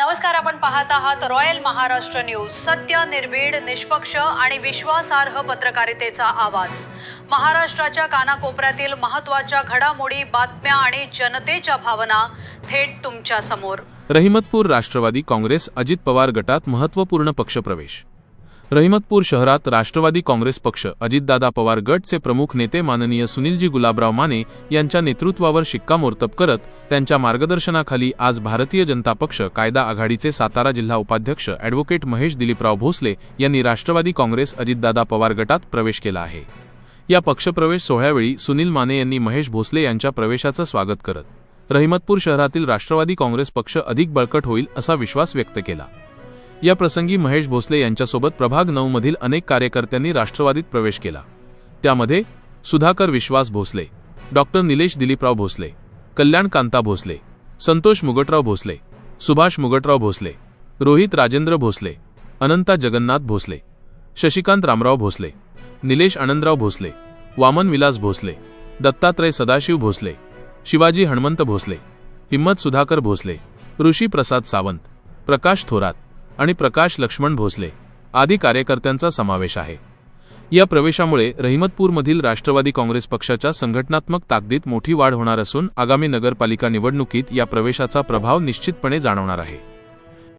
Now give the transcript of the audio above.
नमस्कार आपण पाहत आहात रॉयल महाराष्ट्र न्यूज. सत्य निर्भीड निष्पक्ष आणि विश्वासार्ह पत्रकारितेचा आवाज. महाराष्ट्राच्या कानाकोपऱ्यातील महत्त्वाच्या घडामोडी बातम्या आणि जनतेच्या भावना थेट तुमच्यासमोर रहिमतपूर राष्ट्रवादी काँग्रेस अजित पवार गटात महत्त्वपूर्ण पक्षप्रवेश. रहिमतपूर शहरात राष्ट्रवादी काँग्रेस पक्ष अजितदादा पवार गटचे प्रमुख नेते माननीय सुनीलजी गुलाबराव माने यांच्या नेतृत्वावर शिक्कामोर्तब करत त्यांच्या मार्गदर्शनाखाली आज भारतीय जनता पक्ष कायदा आघाडीचे सातारा जिल्हा उपाध्यक्ष अॅडव्होकेट महेश दिलीपराव भोसले यांनी राष्ट्रवादी काँग्रेस अजितदादा पवार गटात प्रवेश केला आहे. या पक्षप्रवेश सोहळ्यावेळी सुनील माने यांनी महेश भोसले यांच्या प्रवेशाचं स्वागत करत रहिमतपूर शहरातील राष्ट्रवादी काँग्रेस पक्ष अधिक बळकट होईल असा विश्वास व्यक्त केला. या प्रसंगी महेश भोसले यांच्यासोबत प्रभाग नऊ मधील अनेक कार्यकर्त्यांनी राष्ट्रवादीत प्रवेश केला. त्यामध्ये सुधाकर विश्वास भोसले डॉक्टर निलेश दिलीपराव भोसले कल्याण कांता भोसले संतोष मुगटराव भोसले सुभाष मुगटराव भोसले रोहित राजेंद्र भोसले अनंता जगन्नाथ भोसले शशिकांत रामराव भोसले निलेश आनंदराव भोसले वामन विलास भोसले दत्तात्रय सदाशिव भोसले शिवाजी हणमंत भोसले हिम्मत सुधाकर भोसले ऋषी प्रसाद सावंत प्रकाश थोरात आणि प्रकाश लक्ष्मण भोसले आदी कार्यकर्त्यांचा समावेश आहे. या प्रवेशामुळे रहिमतपूरमधील राष्ट्रवादी काँग्रेस पक्षाच्या संघटनात्मक ताकदीत मोठी वाढ होणार असून आगामी नगरपालिका निवडणुकीत या प्रवेशाचा प्रभाव निश्चितपणे जाणवणार आहे.